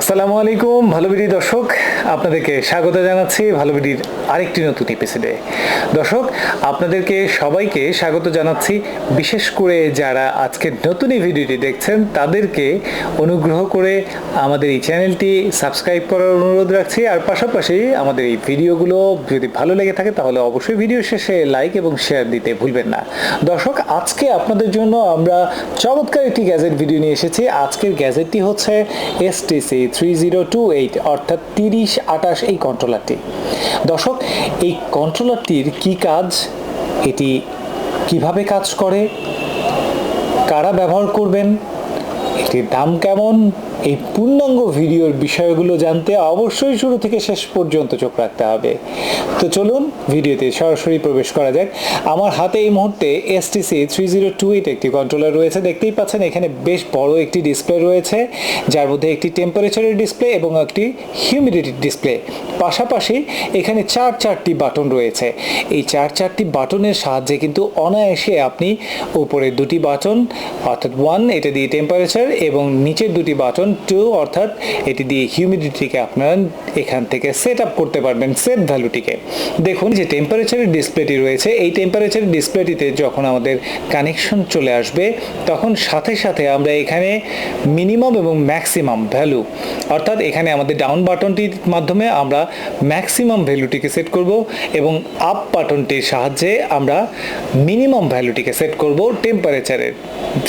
আসসালামু আলাইকুম ভালো বিডি দর্শক, আপনাদেরকে স্বাগত জানাচ্ছি ভালো বিডির আরেকটি নতুন এপিসোডে দর্শক, আপনাদেরকে সবাইকে স্বাগত জানাচ্ছি, বিশেষ করে যারা আজকে নতুন এই ভিডিওটি দেখছেন, তাদেরকে অনুগ্রহ করে আমাদের এই চ্যানেলটি সাবস্ক্রাইব করার অনুরোধ রাখছি, আর পাশাপাশি আমাদের এই ভিডিওগুলো যদি ভালো লেগে থাকে, তাহলে অবশ্যই ভিডিও শেষে লাইক এবং শেয়ার দিতে ভুলবেন না। দর্শক, আজকে আপনাদের জন্য আমরা চমৎকার একটি গ্যাজেট ভিডিও নিয়ে এসেছি। আজকের গ্যাজেটটি হচ্ছে STC three zero two eight অর্থাৎ তিরিশ আটাশ এই কন্ট্রোলারটি দর্শক, এই কন্ট্রোলারটির কি কাজ? এটি কীভাবে কাজ করে? কারা ব্যবহার করবেন? এটির দাম কেমন? এই পূর্ণাঙ্গ ভিডিওর বিষয়গুলো জানতে অবশ্যই শুরু থেকে শেষ পর্যন্ত চোখ রাখতে হবে। তো চলুন, ভিডিওতে সরাসরি প্রবেশ করা যাক। আমার হাতে এই মুহূর্তে STC three zero two eight একটি কন্ট্রোলার রয়েছে। দেখতেই পাচ্ছেন এখানে বেশ বড় একটি ডিসপ্লে রয়েছে, যার মধ্যে একটি টেম্পারেচারের ডিসপ্লে এবং একটি হিউমিডিটির ডিসপ্লে পাশাপাশি এখানে চার চারটি বাটন রয়েছে। এই চার চারটি বাটনের সাহায্যে কিন্তু অনায়াসে আপনি উপরের দুটি বাটন অর্থাৎ ওয়ান এটা দিয়ে টেম্পারেচার এবং নিচের দুটি বাটন টু অর্থাৎ এটি দিয়ে হিউমিডিটিকে আপনারা এখান থেকে সেট আপ করতে পারবেন সেট ভ্যালুটিকে দেখুন যে টেম্পারেচারের ডিসপ্লেটি রয়েছে, এই টেম্পারেচারের ডিসপ্লেটিতে যখন আমাদের কানেকশন চলে আসবে, তখন সাথে সাথে আমরা এখানে মিনিমাম এবং ম্যাক্সিমাম ভ্যালু অর্থাৎ এখানে আমাদের ডাউন বাটনটির মাধ্যমে আমরা ম্যাক্সিমাম ভ্যালুটিকে সেট করব এবং আপ বাটনটির সাহায্যে আমরা মিনিমাম ভ্যালুটিকে সেট করব টেম্পারেচারের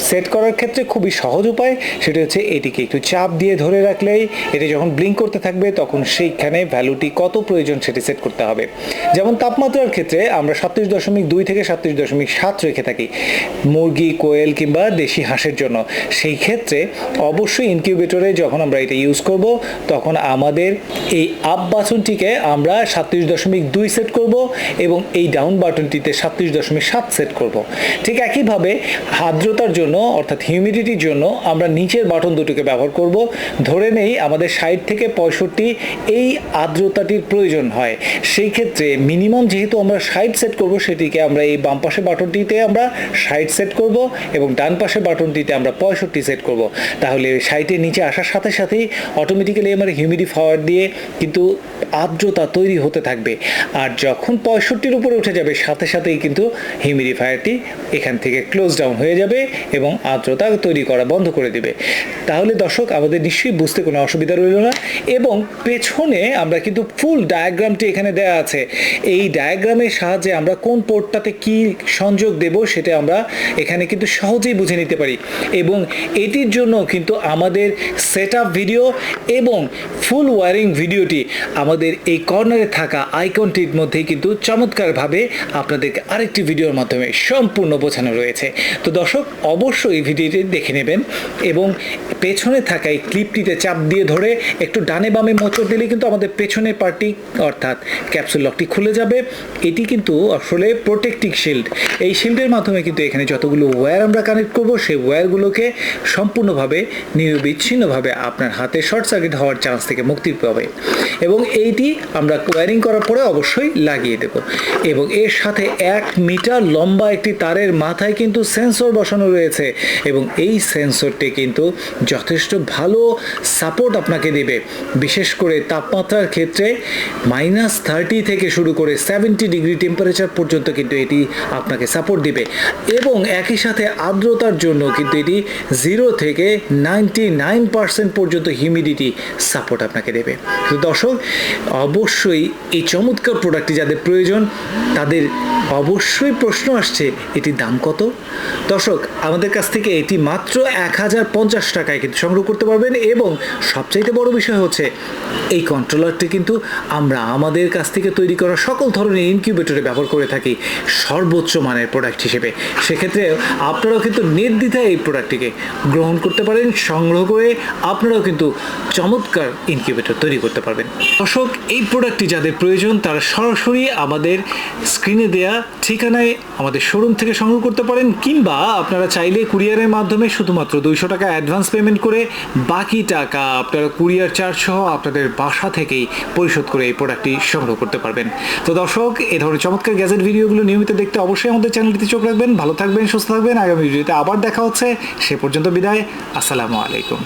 সেট করার ক্ষেত্রে খুবই সহজ উপায়, সেটা হচ্ছে এটিকে একটু চাপ দিয়ে ধরে রাখলেই এটি যখন ব্লিঙ্ক করতে থাকবে, তখন সেইখানে ভ্যালুটি কত প্রয়োজন সেটি সেট করতে হবে। যেমন তাপমাত্রার ক্ষেত্রে আমরা সাতত্রিশ দশমিক দুই থেকে সাতত্রিশ দশমিক সাত রেখে থাকি, মুরগি, কোয়েল কিংবা দেশি হাঁসের জন্য। সেই ক্ষেত্রে অবশ্যই ইনকিউবেটরে যখন আমরা এটা ইউজ করব, তখন আমাদের এই আপ বাটনটিকে আমরা সাতত্রিশ দশমিক দুই সেট করব এবং এই ডাউন বাটনটিতে সাতত্রিশ দশমিক সাত সেট করব। ঠিক একইভাবে আর্দ্রতার জন্য অর্থাৎ হিউমিডিটির জন্য আমরা নিচের বাটন দুটোকে ব্যবহার করব। ধরে নেই আমাদের ষাট থেকে পঁয়ষট্টি এই আর্দ্রতাটির প্রয়োজন হয়। সেই ক্ষেত্রে মিনিমাম যেহেতু আমরা ষাট সেট করব, সেটিকে আমরা এই বাম পাশে বাটনটিতে আমরা ষাট সেট করব এবং ডান পাশে বাটনটিতে আমরা পঁয়ষট্টি সেট করব। তাহলে ষাটের নিচে আসার সাথে সাথেই অটোমেটিক্যালি আমার হিউমিডিফায়ার দিয়ে কিন্তু আর্দ্রতা তৈরি হতে থাকবে। আর যখন পঁয়ষট্টির উপরে উঠে যাবে, সাথে সাথেই কিন্তু হিউমিডিফায়ারটি এখান থেকে ক্লোজ ডাউন হয়ে যাবে এবং আর্দ্রতা তৈরি করা বন্ধ করে দেবে। তাহলে দর্শক, আমাদের নিশ্চয়ই বুঝতে কোনো অসুবিধা রইল না এবং পেছনে আমরা কিন্তু ফুল ডায়াগ্রামটি এখানে দেওয়া আছে। এই ডায়াগ্রামের সাহায্যে আমরা কোন পোর্টটাতে কি সংযোগ দেব সেটা আমরা এখানে কিন্তু সহজেই বুঝে নিতে পারি। এবং এটির জন্য কিন্তু আমাদের সেট ভিডিও এবং ফুল ওয়ারিং ভিডিওটি আমাদের এই কর্নারে থাকা আইকনটির মধ্যেই কিন্তু চমৎকারভাবে আপনাদেরকে আরেকটি ভিডিওর মাধ্যমে সম্পূর্ণ বোঝানো রয়েছে। তো দর্শক, অবশ্যই এই ভিডিওটি দেখে নেবেন এবং পেছনে থাকা এই ক্লিপটিতে চাপ দিয়ে ধরে একটু ডানে বামে মোচড় দিলে কিন্তু আমাদের পেছনের পার্টি অর্থাৎ ক্যাপসুল লকটি খুলে যাবে। এটি কিন্তু আসলে প্রোটেক্টিভ শিল্ড। এই শিল্ডের মাধ্যমে কিন্তু এখানে যতগুলো ওয়্যার আমরা কানেক্ট করব, সেই ওয়্যারগুলোকে সম্পূর্ণভাবে নিরবিচ্ছিন্নভাবে আপনার হাতে শর্ট সার্কিট হওয়ার চান্স থেকে মুক্তি পাবে। এবং এইটি আমরা ওয়্যারিং করার পরে অবশ্যই লাগিয়ে দেব। এবং এর সাথে এক মিটার লম্বা একটি তারের মাথায় কিন্তু সেন্সর বসানো রয়েছে এবং এই সেন্সরটি কিন্তু যথেষ্ট ভালো সাপোর্ট আপনাকে দেবে। বিশেষ করে তাপমাত্রার ক্ষেত্রে মাইনাস থার্টি থেকে শুরু করে সেভেন্টি ডিগ্রি টেম্পারেচার পর্যন্ত কিন্তু এটি আপনাকে সাপোর্ট দিবে। এবং একই সাথে আর্দ্রতার জন্য কিন্তু এটি জিরো থেকে নাইনটি নাইন পার্সেন্ট পর্যন্ত হিউমিডিটি সাপোর্ট আপনাকে দেবে। তো দর্শক, অবশ্যই এই চমৎকার প্রোডাক্টটি যাদের প্রয়োজন, তাদের অবশ্যই প্রশ্ন আসছে, এটির দাম কত? দর্শক, আমাদের কাছ থেকে এটি মাত্র এক হাজার পঞ্চাশ টাকায় কিন্তু সংগ্রহ করতে পারবেন এবং সবচাইতে বড় বিষয় হচ্ছে, এই কন্ট্রোলারটি কিন্তু আমরা আমাদের কাছ থেকে তৈরি করা সকল ধরনের ইনকিউবেটরে ব্যবহার করে থাকি, সর্বোচ্চ মানের প্রোডাক্ট হিসেবে। সেক্ষেত্রে আপনারাও কিন্তু নির্দ্বিধায় এই প্রোডাক্টটিকে গ্রহণ করতে পারেন, সংগ্রহ করে আপনারাও কিন্তু চমৎকার ইনকিউবেটর তৈরি করতে পারবেন। দর্শক, এই প্রোডাক্টটি যাদের প্রয়োজন, তারা সরাসরি আমাদের স্ক্রিনে দেয়া ঠিকানায় আমাদের শোরুম থেকে সংগ্রহ করতে পারেন, কিংবা আপনারা চাইলে কুরিয়ারের মাধ্যমে শুধুমাত্র দুইশো টাকা অ্যাডভান্স পেমেন্ট করে বাকি টাকা আপনারা কুরিয়ার চার্জ সহ আপনাদের বাসা থেকেই পরিশোধ করে এই প্রোডাক্টটি সংগ্রহ করতে পারবেন। তো দর্শক এই ধরনের চমৎকার গ্যাজেট ভিডিওগুলো নিয়মিত দেখতে অবশ্যই আমাদের চ্যানেলটিতে চোখ রাখবেন, ভালো থাকবেন, সুস্থ থাকবেন, আগামী ভিডিওতে আবার দেখা হচ্ছে। সে পর্যন্ত বিদায়, আসসালামু আলাইকুম।